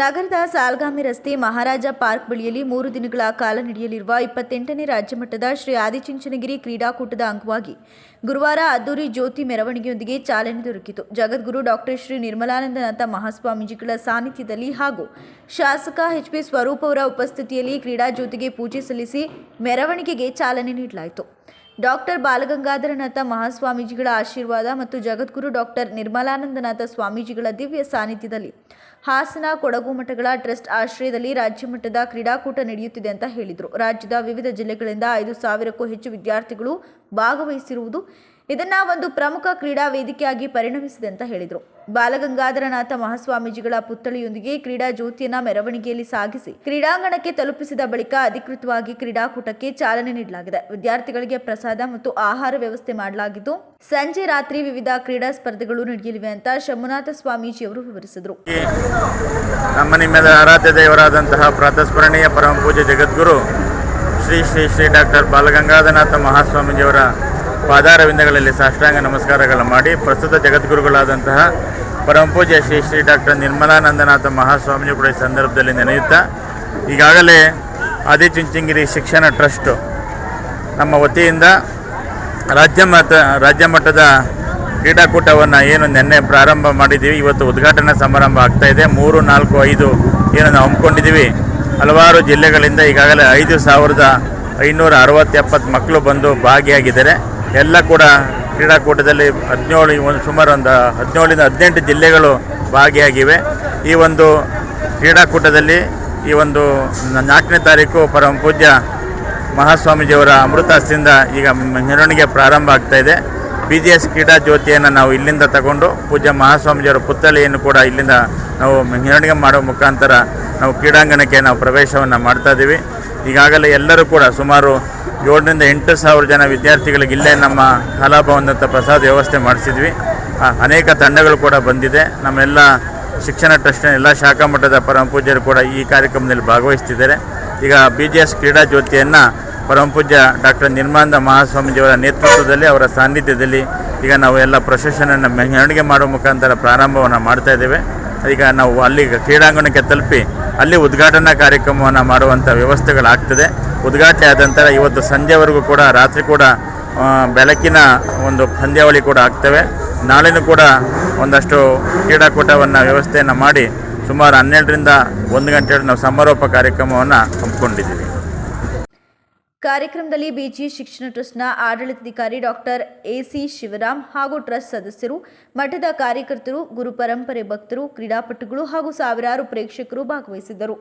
ನಗರದ ಸಾಲ್ಗಾಮಿ ರಸ್ತೆ ಮಹಾರಾಜ ಪಾರ್ಕ್ ಬಳಿಯಲ್ಲಿ ಮೂರು ದಿನಗಳ ಕಾಲ ನಡೆಯಲಿರುವ ಇಪ್ಪತ್ತೆಂಟನೇ ರಾಜ್ಯಮಟ್ಟದ ಶ್ರೀ ಆದಿಚುಂಚನಗಿರಿ ಕ್ರೀಡಾಕೂಟದ ಅಂಗವಾಗಿ ಗುರುವಾರ ಅದ್ದೂರಿ ಜ್ಯೋತಿ ಮೆರವಣಿಗೆಯೊಂದಿಗೆ ಚಾಲನೆ ದೊರಕಿತು. ಜಗದ್ಗುರು ಡಾಕ್ಟರ್ ಶ್ರೀ ನಿರ್ಮಲಾನಂದನಾಥ ಮಹಾಸ್ವಾಮೀಜಿಗಳ ಸಾನ್ನಿಧ್ಯದಲ್ಲಿ ಹಾಗೂ ಶಾಸಕ ಎಚ್ ಪಿ ಸ್ವರೂಪ್ ಅವರ ಉಪಸ್ಥಿತಿಯಲ್ಲಿ ಕ್ರೀಡಾ ಜ್ಯೋತಿಗೆ ಪೂಜೆ ಸಲ್ಲಿಸಿ ಮೆರವಣಿಗೆಗೆ ಚಾಲನೆ ನೀಡಲಾಯಿತು. ಡಾಕ್ಟರ್ ಬಾಲಗಂಗಾಧರನಾಥ ಮಹಾಸ್ವಾಮೀಜಿಗಳ ಆಶೀರ್ವಾದ ಮತ್ತು ಜಗದ್ಗುರು ಡಾಕ್ಟರ್ ನಿರ್ಮಲಾನಂದನಾಥ ಸ್ವಾಮೀಜಿಗಳ ದಿವ್ಯ ಸಾನ್ನಿಧ್ಯದಲ್ಲಿ ಹಾಸನ ಕೊಡಗು ಮಠಗಳ ಟ್ರಸ್ಟ್ ಆಶ್ರಯದಲ್ಲಿ ರಾಜ್ಯ ಮಟ್ಟದ ಕ್ರೀಡಾಕೂಟ ನಡೆಯುತ್ತಿದೆ ಅಂತ ಹೇಳಿದರು. ರಾಜ್ಯದ ವಿವಿಧ ಜಿಲ್ಲೆಗಳಿಂದ ಐದು ಸಾವಿರಕ್ಕೂ ಹೆಚ್ಚು ವಿದ್ಯಾರ್ಥಿಗಳು ಭಾಗವಹಿಸಿರುವುದು ಇದನ್ನ ಒಂದು ಪ್ರಮುಖ ಕ್ರೀಡಾ ವೇದಿಕೆಯಾಗಿ ಪರಿಣಮಿಸಿದೆ ಅಂತ ಹೇಳಿದರು. ಬಾಲಗಂಗಾಧರನಾಥ ಮಹಾಸ್ವಾಮೀಜಿಗಳ ಪುತ್ಥಳಿಯೊಂದಿಗೆ ಕ್ರೀಡಾ ಜ್ಯೋತಿಯನ್ನ ಮೆರವಣಿಗೆಯಲ್ಲಿ ಸಾಗಿಸಿ ಕ್ರೀಡಾಂಗಣಕ್ಕೆ ತಲುಪಿಸಿದ ಬಳಿಕ ಅಧಿಕೃತವಾಗಿ ಕ್ರೀಡಾಕೂಟಕ್ಕೆ ಚಾಲನೆ ನೀಡಲಾಗಿದೆ. ವಿದ್ಯಾರ್ಥಿಗಳಿಗೆ ಪ್ರಸಾದ ಮತ್ತು ಆಹಾರ ವ್ಯವಸ್ಥೆ ಮಾಡಲಾಗಿದ್ದು, ಸಂಜೆ ರಾತ್ರಿ ವಿವಿಧ ಕ್ರೀಡಾ ಸ್ಪರ್ಧೆಗಳು ನಡೆಯಲಿವೆ ಅಂತ ಶಂಭುನಾಥ ಸ್ವಾಮೀಜಿಯವರು ವಿವರಿಸಿದರು. ನಮ್ಮ ನಿಮ್ಮೆಲ್ಲ ಆರಾಧ್ಯ ದೇವರಾದಂತಹ ಪ್ರಾತಸ್ಮರಣೀಯ ಪರಮ ಪೂಜೆ ಜಗದ್ಗುರು ಶ್ರೀ ಶ್ರೀ ಶ್ರೀ ಡಾಕ್ಟರ್ ಬಾಲಗಂಗಾಧರನಾಥ ಮಹಾಸ್ವಾಮೀಜಿಯವರ ಪಾದಾರವಿಂದಗಳಲ್ಲಿ ಸಾಷ್ಟಾಂಗ ನಮಸ್ಕಾರಗಳು ಮಾಡಿ ಪ್ರಸ್ತುತ ಜಗದ್ಗುರುಗಳಾದಂತಹ ಪರಮ ಪೂಜ್ಯ ಶ್ರೀ ಶ್ರೀ ಡಾಕ್ಟರ್ ನಿರ್ಮಲಾನಂದನಾಥ ಮಹಾಸ್ವಾಮಿಯು ಕೂಡ ಈ ಸಂದರ್ಭದಲ್ಲಿ ನೆನೆಯುತ್ತಾ, ಈಗಾಗಲೇ ಆದಿಚುಂಚನಗಿರಿ ಶಿಕ್ಷಣ ಟ್ರಸ್ಟು ನಮ್ಮ ವತಿಯಿಂದ ರಾಜ್ಯ ಮಟ್ಟ, ರಾಜ್ಯ ಮಟ್ಟದ ಕ್ರೀಡಾಕೂಟವನ್ನು ಏನು ನಿನ್ನೆ ಪ್ರಾರಂಭ ಮಾಡಿದ್ದೀವಿ. ಇವತ್ತು ಉದ್ಘಾಟನಾ ಸಮಾರಂಭ ಆಗ್ತಾ ಇದೆ. ಮೂರು, ನಾಲ್ಕು, ಐದು ಏನು ನಾವು ಹಮ್ಮಿಕೊಂಡಿದ್ದೀವಿ. ಹಲವಾರು ಜಿಲ್ಲೆಗಳಿಂದ ಈಗಾಗಲೇ ಐದು ಸಾವಿರದ ಐನೂರ ಅರವತ್ತೆಪ್ಪತ್ತು ಮಕ್ಕಳು ಬಂದು ಭಾಗಿಯಾಗಿದ್ದಾರೆ. ಎಲ್ಲ ಕೂಡ ಕ್ರೀಡಾಕೂಟದಲ್ಲಿ ಹದಿನೇಳು ಒಂದು ಸುಮಾರು ಒಂದು ಹದಿನೇಳರಿಂದ ಹದಿನೆಂಟು ಜಿಲ್ಲೆಗಳು ಭಾಗಿಯಾಗಿವೆ. ಈ ಒಂದು ಕ್ರೀಡಾಕೂಟದಲ್ಲಿ ಈ ಒಂದು ನಾಲ್ಕನೇ ತಾರೀಕು ಪರಮ ಪೂಜ್ಯ ಮಹಾಸ್ವಾಮೀಜಿಯವರ ಅಮೃತಾಸ್ತಿಯಿಂದ ಈಗ ಮೆರವಣಿಗೆ ಪ್ರಾರಂಭ ಆಗ್ತಾ ಇದೆ. ಬಿ ಜಿ ಎಸ್ ಕ್ರೀಡಾ ಜ್ಯೋತಿಯನ್ನು ನಾವು ಇಲ್ಲಿಂದ ತಗೊಂಡು ಪೂಜ್ಯ ಮಹಾಸ್ವಾಮೀಜಿಯವರ ಪುತ್ಥಳಿಯನ್ನು ಕೂಡ ಇಲ್ಲಿಂದ ನಾವು ಮೆರವಣಿಗೆ ಮಾಡೋ ಮುಖಾಂತರ ನಾವು ಕ್ರೀಡಾಂಗಣಕ್ಕೆ ನಾವು ಪ್ರವೇಶವನ್ನು ಮಾಡ್ತಾ ಇದ್ದೀವಿ. ಈಗಾಗಲೇ ಎಲ್ಲರೂ ಕೂಡ ಸುಮಾರು ಏಳರಿಂದ ಎಂಟು ಸಾವಿರ ಜನ ವಿದ್ಯಾರ್ಥಿಗಳಿಗೆ ಇಲ್ಲೇ ನಮ್ಮ ಕಲಾಭವನದಂಥ ಪ್ರಸಾದ ವ್ಯವಸ್ಥೆ ಮಾಡಿಸಿದ್ವಿ. ಅನೇಕ ತಂಡಗಳು ಕೂಡ ಬಂದಿದೆ. ನಮ್ಮೆಲ್ಲ ಶಿಕ್ಷಣ ಟ್ರಸ್ಟ್ನ ಎಲ್ಲ ಶಾಖಾ ಮಟ್ಟದ ಪರಮ ಪೂಜ್ಯರು ಕೂಡ ಈ ಕಾರ್ಯಕ್ರಮದಲ್ಲಿ ಭಾಗವಹಿಸ್ತಿದ್ದಾರೆ. ಈಗ ಬಿ ಜಿ ಎಸ್ ಕ್ರೀಡಾ ಜ್ಯೋತಿಯನ್ನು ಪರಮ ಪೂಜ್ಯ ಡಾಕ್ಟರ್ ನಿರ್ಮಾನಂದ ಮಹಾಸ್ವಾಮೀಜಿಯವರ ನೇತೃತ್ವದಲ್ಲಿ ಅವರ ಸಾನ್ನಿಧ್ಯದಲ್ಲಿ ಈಗ ನಾವು ಎಲ್ಲ ಪ್ರೊಸೆಷನನ್ನು ಮೆರವಣಿಗೆ ಮಾಡುವ ಮುಖಾಂತರ ಪ್ರಾರಂಭವನ್ನು ಮಾಡ್ತಾ ಇದ್ದೇವೆ. ಈಗ ನಾವು ಅಲ್ಲಿ ಕ್ರೀಡಾಂಗಣಕ್ಕೆ ತಲುಪಿ ಅಲ್ಲಿ ಉದ್ಘಾಟನಾ ಕಾರ್ಯಕ್ರಮವನ್ನು ಮಾಡುವಂಥ ವ್ಯವಸ್ಥೆಗಳಾಗ್ತದೆ. ಉದ್ಘಾಟನೆ ಆದ ನಂತರ ಇವತ್ತು ಸಂಜೆವರೆಗೂ ಕೂಡ, ರಾತ್ರಿ ಕೂಡ ಬೆಳಕಿನ ಒಂದು ಪಂದ್ಯಾವಳಿ ಕೂಡ ಆಗ್ತವೆ. ನಾಳೆನೂ ಕೂಡ ಒಂದಷ್ಟು ಕ್ರೀಡಾಕೂಟವನ್ನು ವ್ಯವಸ್ಥೆಯನ್ನು ಮಾಡಿ ಸುಮಾರು ಹನ್ನೆರಡರಿಂದ ಒಂದು ಗಂಟೆ ನಾವು ಸಮಾರೋಪ ಕಾರ್ಯಕ್ರಮವನ್ನು ಹಮ್ಮಿಕೊಂಡಿದ್ದೀವಿ. ಕಾರ್ಯಕ್ರಮದಲ್ಲಿ ಬಿಜಿ ಶಿಕ್ಷಣ ಟ್ರಸ್ಟ್ನ ಆಡಳಿತಾಧಿಕಾರಿ ಡಾಕ್ಟರ್ ಎಸಿ ಶಿವರಾಮ್ ಹಾಗೂ ಟ್ರಸ್ಟ್ ಸದಸ್ಯರು, ಮಠದ ಕಾರ್ಯಕರ್ತರು, ಗುರು ಪರಂಪರೆ ಭಕ್ತರು, ಕ್ರೀಡಾಪಟುಗಳು ಹಾಗೂ ಸಾವಿರಾರು ಪ್ರೇಕ್ಷಕರು ಭಾಗವಹಿಸಿದ್ದರು.